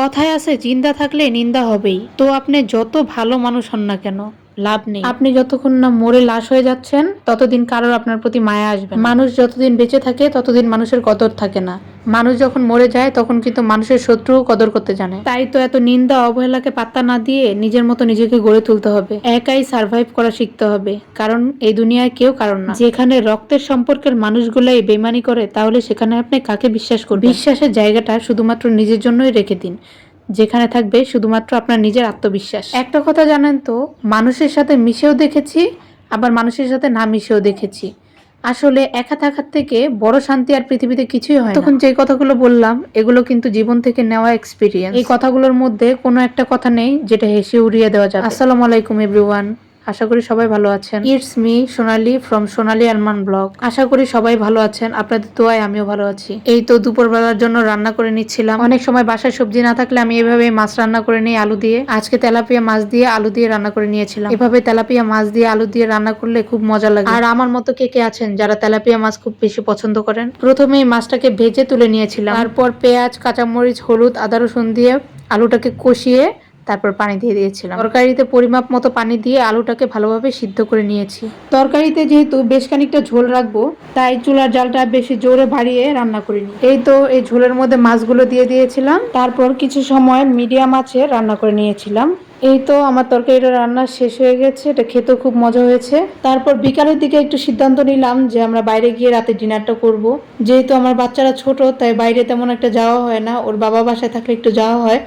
কথায় আছে জিন্দা থাকলে নিন্দা হবেই। তো আপনি যত ভালো মানুষ হন না কেন? লাভ নেই। আপনি যতক্ষণ না মরে লাশ হয়ে যাচ্ছেন ততদিন কারোর আপনার প্রতি মায়া আসবে মানুষ যতদিন বেঁচে থাকে ততদিন মানুষের কদর থাকে না। মানুষ যখন মরে যায় তখন কিন্তু মানুষের শত্রুও কদর করতে জানে। তাই তো এত নিন্দা অবহেলাকে পাত্তা না দিয়ে নিজের মতো নিজেকে গড়ে তুলতে হবে। একাই সার্ভাইভ করা শিখতে হবে। কারণ এই দুনিয়ায় কেউ কারণ না। যেখানে রক্তের সম্পর্কের মানুষগুলাই বেমানি করে তাহলে সেখানে আপনি কাকে বিশ্বাস করবেন? বিশ্বাসের জায়গাটা শুধুমাত্র নিজের জন্যই রেখে দিন। যেখানে থাকবে শুধুমাত্র আপনার নিজের আত্মবিশ্বাস। একটা কথা জানেন তো মানুষের সাথে মিশেও দেখেছি আবার মানুষের সাথে না মিশেও দেখেছি। আসলে একা থাকার থেকে বড় শান্তি আর পৃথিবীতে কিছুই হয় তখন যে কথাগুলো বললাম এগুলো কিন্তু জীবন থেকে নেওয়া এক্সপিরিয়েন্স এই কথাগুলোর মধ্যে কোনো একটা কথা নেই যেটা হেসে উড়িয়ে দেওয়া যাবে। আসসালামু আলাইকুম এভরিওয়ান আশা করি সবাই ভালো আছেন। It's me Sonali from Sonali Arman blog আশা করি সবাই ভালো আছেন আপনাদের দোয়ায় আমিও ভালো আছি। এই তো দুপুরবেলার জন্য রান্না করে নিচ্ছিলাম। অনেক সময় বাসায় সবজি না থাকলে আমি এভাবে মাছ রান্না করে নিই আলু দিয়ে। আজকে তেলাপিয়া মাছ দিয়ে আলু দিয়ে রান্না করে নিয়েছিলাম। এভাবে তেলাপিয়া মাছ দিয়ে আলু দিয়ে রান্না করলে খুব মজা লাগে। আর আমার মতো কে কে আছেন যারা তেলাপিয়া মাছ খুব বেশি পছন্দ করেন? প্রথমে এই মাছটাকে ভেজে তুলে নিয়েছিলাম। তারপর পেঁয়াজ কাঁচামরিচ হলুদ আদা রসুন দিয়ে আলুটাকে কষিয়ে তারপর পানি দিয়ে দিয়েছিলাম। তরকারিতে পরিমাপ মতো পানি দিয়ে আলুটাকে ভালোভাবে সিদ্ধ করে নিয়েছি। তরকারিতে যেহেতু বেশ খানিকটা ঝোল রাখব, তাই চুলার জালটা বেশি জোরে বাড়িয়ে রান্না করিনি এই তো এই ঝোলের মধ্যে মাছগুলো দিয়ে দিয়েছিলাম। তারপর কিছু সময় মিডিয়াম আছে রান্না করে নিয়েছিলাম। এই তো আমার তরকারিটা রান্না শেষ হয়ে গেছে, এটা খেতেও খুব মজা হয়েছে। তারপর বিকালের দিকে একটু সিদ্ধান্ত নিলাম যে আমরা বাইরে গিয়ে রাতে ডিনারটা করব। যেহেতু আমার বাচ্চারা ছোট, তাই বাইরে তেমন একটা যাওয়া হয় না, ওর বাবা বাসায় থাকলে একটু যাওয়া হয়।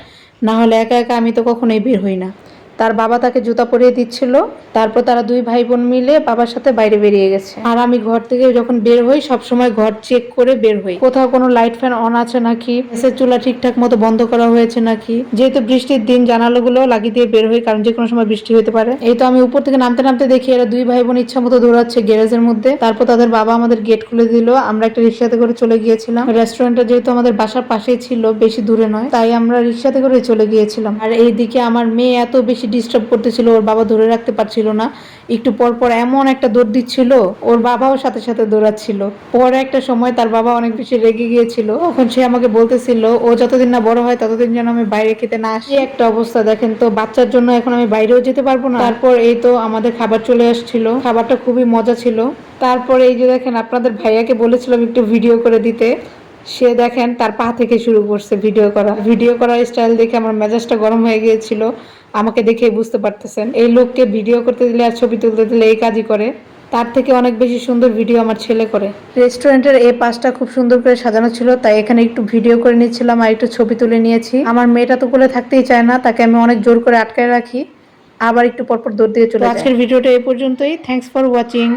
না হলে একা একা আমি তো কখনোই বের হই না। তার বাবা তাকে জুতা পরিয়ে দিচ্ছিল। তারপর তারা দুই ভাই বোন মিলে বাবার সাথে বাইরে বেরিয়ে গেছে। আর আমি ঘর থেকে যখন বের হই, সবসময় ঘর চেক করে বের হই। কোথাও কোনো লাইট ফ্যান অন আছে নাকি? গ্যাসের চুলা ঠিকঠাক মতো বন্ধ করা হয়েছে নাকি? যেহেতু বৃষ্টির দিন, জানালাগুলো লাগিয়ে দিয়ে বের হই, কারণ যে কোনো সময় বৃষ্টি হতে পারে। এই তো আমি উপর থেকে নামতে নামতে দেখি এরা দুই ভাই বোন ইচ্ছা মতো দৌড়াচ্ছে গ্যারেজের মধ্যে। তারপর তাদের বাবা আমাদের গেট খুলে দিল। আমরা একটা রিক্সাতে করে চলে গিয়েছিলাম। রেস্টুরেন্টটা যেহেতু আমাদের বাসার পাশেই ছিল, বেশি দূরে নয়, তাই আমরা রিক্সাতে করে চলে গিয়েছিলাম। আর এইদিকে আমার মেয়ে এত বেশি ডিস্টার্ব করতেছিল, ওর বাবা ধরে রাখতে পারছিল না। একটু পর পর এমন একটা দৌড় দিচ্ছিল, ওর বাবাও সাথে সাথে দৌড়াচ্ছিল। পরে একটা সময় তার বাবা অনেক বেশি রেগে গিয়েছিল। তখন সে আমাকে বলতেছিল, ও যতদিন না বড় হয়, ততদিন যেন আমি বাইরে খেতে না আসি। একটা অবস্থা, দেখেন তো, বাচ্চার জন্য এখন আমি বাইরেও যেতে পারব না। তারপর এই তো আমাদের খাবার চলে আসছিল। খাবারটা খুবই মজা ছিল। তারপর এই যে দেখেন, আপনাদের ভাইয়াকে বলেছিলাম একটু ভিডিও করে দিতে। সে দেখেন, তার পা থেকে শুরু করছে ভিডিও করা। ভিডিও করার স্টাইল দেখে আমার মেজাজটা গরম হয়ে গিয়েছিল। আমাকে দেখে বুঝতে পারতেছেন। এই লোককে ভিডিও করতে দিলে আর ছবি তুলতে দিলে এই কাজই করে। তার থেকে অনেক বেশি সুন্দর ভিডিও আমার ছেলে করে। রেস্টুরেন্টের এই পাশটা খুব সুন্দর করে সাজানো ছিল তাই এখানে একটু ভিডিও করে নিচ্ছিলাম আর একটু ছবি তুলে নিয়েছি। আমার মেয়েটা তো কোলে থাকতেই চায় না তাকে আমি অনেক জোর করে আটকায় রাখি। আবার একটু পরপর দৌড় দিয়ে চলে আজকের ভিডিওটা এই পর্যন্তই। Thanks for watching